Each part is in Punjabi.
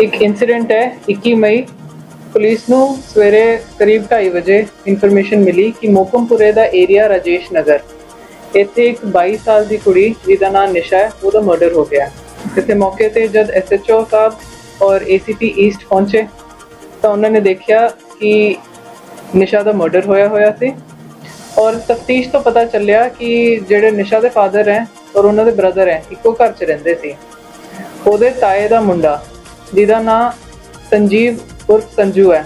ਇੱਕ ਇਨਸੀਡੈਂਟ ਹੈ 21 ਮਈ। ਪੁਲਿਸ ਨੂੰ ਸਵੇਰੇ ਕਰੀਬ 2:30 ਵਜੇ ਇਨਫੋਰਮੇਸ਼ਨ ਮਿਲੀ ਕਿ ਮੋਕਮਪੁਰੇ ਦਾ ਏਰੀਆ ਰਾਜੇਸ਼ ਨਗਰ। ਇੱਥੇ ਇੱਕ 22 ਸਾਲ ਦੀ ਕੁੜੀ, ਜਿਹਦਾ ਨਾਮ ਨਿਸ਼ਾ ਹੈ, ਉਹਦਾ ਮਰਡਰ ਹੋ ਗਿਆ। ਇਸੇ ਮੌਕੇ ਤੇ ਜਦ ਐਸਐਚਓ ਸਾਹਿਬ ਔਰ ਏਸੀਪੀ ਈਸਟ ਪਹੁੰਚੇ, ਤਾਂ ਉਹਨਾਂ ਨੇ ਦੇਖਿਆ ਕਿ ਨਿਸ਼ਾ ਦਾ ਮਰਡਰ ਹੋਇਆ ਹੋਇਆ ਸੀ। ਔਰ ਤਫਤੀਸ਼ ਤੋਂ ਪਤਾ ਚੱਲਿਆ ਕਿ ਜਿਹੜੇ ਨਿਸ਼ਾ ਦੇ ਫਾਦਰ ਹੈ ਔਰ ਉਹਨਾਂ ਦੇ ਬ੍ਰਦਰ ਹੈ, ਇੱਕੋ ਘਰ 'ਚ ਰਹਿੰਦੇ ਸੀ। ਉਹਦੇ ਤਾਏ ਦਾ ਮੁੰਡਾ ਜਿਹਦਾ ਨਾਂ ਸੰਜੀਵ ਉਰਫ ਸੰਜੂ ਹੈ।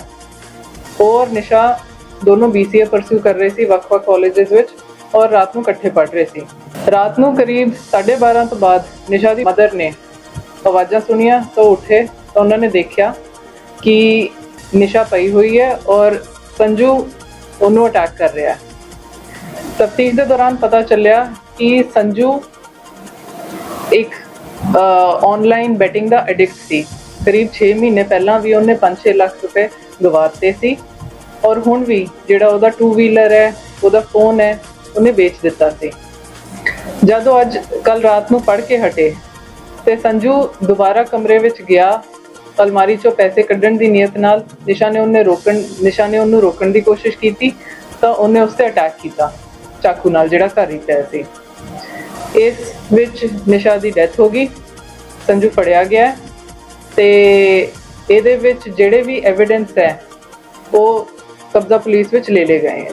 ਔਰ ਨਿਸ਼ਾ ਦੋਨੋਂ BCA ਪਰਸਿਊ ਕਰ ਰਹੇ ਸੀ ਵੱਖ-ਵੱਖ ਕਾਲਜਸ ਵਿੱਚ ਔਰ ਰਾਤ ਨੂੰ ਇਕੱਠੇ ਪੜ੍ਹ ਰਹੇ ਸੀ। ਰਾਤ ਨੂੰ ਕਰੀਬ 12:30 ਤੋਂ ਬਾਅਦ ਨਿਸ਼ਾ ਦੀ ਮਦਰ ਨੇ ਆਵਾਜ਼ਾਂ ਸੁਣੀਆਂ ਤਾਂ ਉੱਠੇ ਤਾਂ ਉਹਨਾਂ ਨੇ ਦੇਖਿਆ ਕਿ ਨਿਸ਼ਾ ਪਈ ਹੋਈ ਹੈ ਔਰ ਸੰਜੂ ਉਹਨੂੰ ਅਟੈਕ ਕਰ ਰਿਹਾ ਹੈ। ਤਫਤੀਸ਼ ਦੇ ਦੌਰਾਨ ਪਤਾ ਚੱਲਿਆ ਕਿ ਸੰਜੂ ਇੱਕ ਆਨਲਾਈਨ ਬੈਟਿੰਗ ਦਾ ਐਡਿਕਟ ਸੀ। ਕਰੀਬ 6 ਮਹੀਨੇ ਪਹਿਲਾਂ ਵੀ ਉਹਨੇ 5-6 ਲੱਖ ਰੁਪਏ ਗਵਾਤੇ ਸੀ। ਔਰ ਹੁਣ ਵੀ ਜਿਹੜਾ ਉਹਦਾ 2 ਵੀਲਰ ਹੈ, ਉਹਦਾ ਫੋਨ ਹੈ, ਉਹਨੇ ਵੇਚ ਦਿੱਤਾ ਸੀ। ਜਦੋਂ ਅੱਜ ਕੱਲ ਰਾਤ ਨੂੰ ਪੜ ਕੇ ਹਟੇ ਤੇ ਸੰਜੂ ਦੁਬਾਰਾ ਕਮਰੇ ਵਿੱਚ ਗਿਆ, ਅਲਮਾਰੀ ਚੋਂ ਪੈਸੇ ਕੱਢਣ ਦੀ ਨੀਅਤ ਨਾਲ ਨਿਸ਼ਾ ਨੇ ਉਹਨੇ ਰੋਕਣ, ਨਿਸ਼ਾ ਨੇ ਉਹਨੂੰ ਰੋਕਣ ਦੀ ਕੋਸ਼ਿਸ਼ ਕੀਤੀ, ਤਾਂ ਉਹਨੇ ਉਸ ਤੇ ਅਟੈਕ ਕੀਤਾ, ਚਾਕੂ ਨਾਲ ਜਿਹੜਾ ਘਰ ਹੀ ਪਿਆ ਸੀ। ਇਸ ਵਿੱਚ ਨਿਸ਼ਾ ਦੀ ਡੈਥ ਹੋ ਗਈ, ਸੰਜੂ ਫੜਿਆ ਗਿਆ। ਤੇ ਇਹਦੇ ਵਿੱਚ ਜਿਹੜੇ ਵੀ ਐਵੀਡੈਂਸ ਹੈ, ਉਹ ਕਬਜ਼ਾ ਪੁਲਿਸ ਵਿੱਚ ਲੈ ਲਏ ਗਏ ਹੈ।